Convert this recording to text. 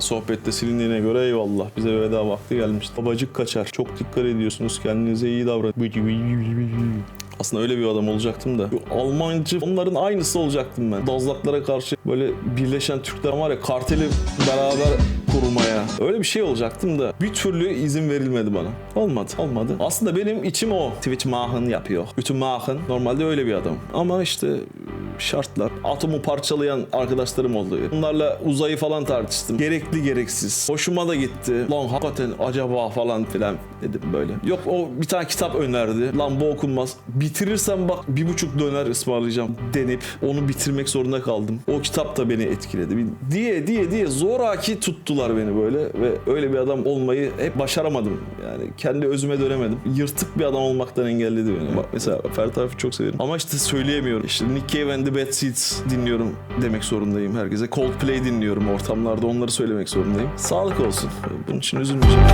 Sohbette silindiğine göre eyvallah. Bize veda vakti gelmiş. Babacık kaçar. Çok dikkat ediyorsunuz. Kendinize iyi davranın. Aslında öyle bir adam olacaktım da. Bu Almancı onların aynısı olacaktım ben. Dazlaklara karşı böyle birleşen Türkler var ya karteli beraber kurmaya. Öyle bir şey olacaktım da bir türlü izin verilmedi bana. Olmadı, olmadı. Aslında benim içim o. Twitch mahın yapıyor. Bütün mahın. Normalde öyle bir adam. Ama işte şartlar. Atomu parçalayan arkadaşlarım oldu. Bunlarla uzayı falan tartıştım. Gerekli gereksiz. Hoşuma da gitti. Lan hakikaten acaba falan filan dedim böyle. Yok o bir tane kitap önerdi. Lan bu okunmaz. Bitirirsem bak bir buçuk döner ısmarlayacağım denip onu bitirmek zorunda kaldım. O kitap da beni etkiledi. Diye diye diye zoraki tuttular beni böyle ve öyle bir adam olmayı hep başaramadım. Yani kendi özüme dönemedim. Yırtık bir adam olmaktan engelledi beni. Bak mesela Ferdi Tayfur'u çok severim. Ama işte söyleyemiyorum. İşte Nick Cave the Bad Seeds dinliyorum demek zorundayım herkese. Coldplay dinliyorum ortamlarda onları söylemek zorundayım. Sağlık olsun. Bunun için üzülmeyeceğim.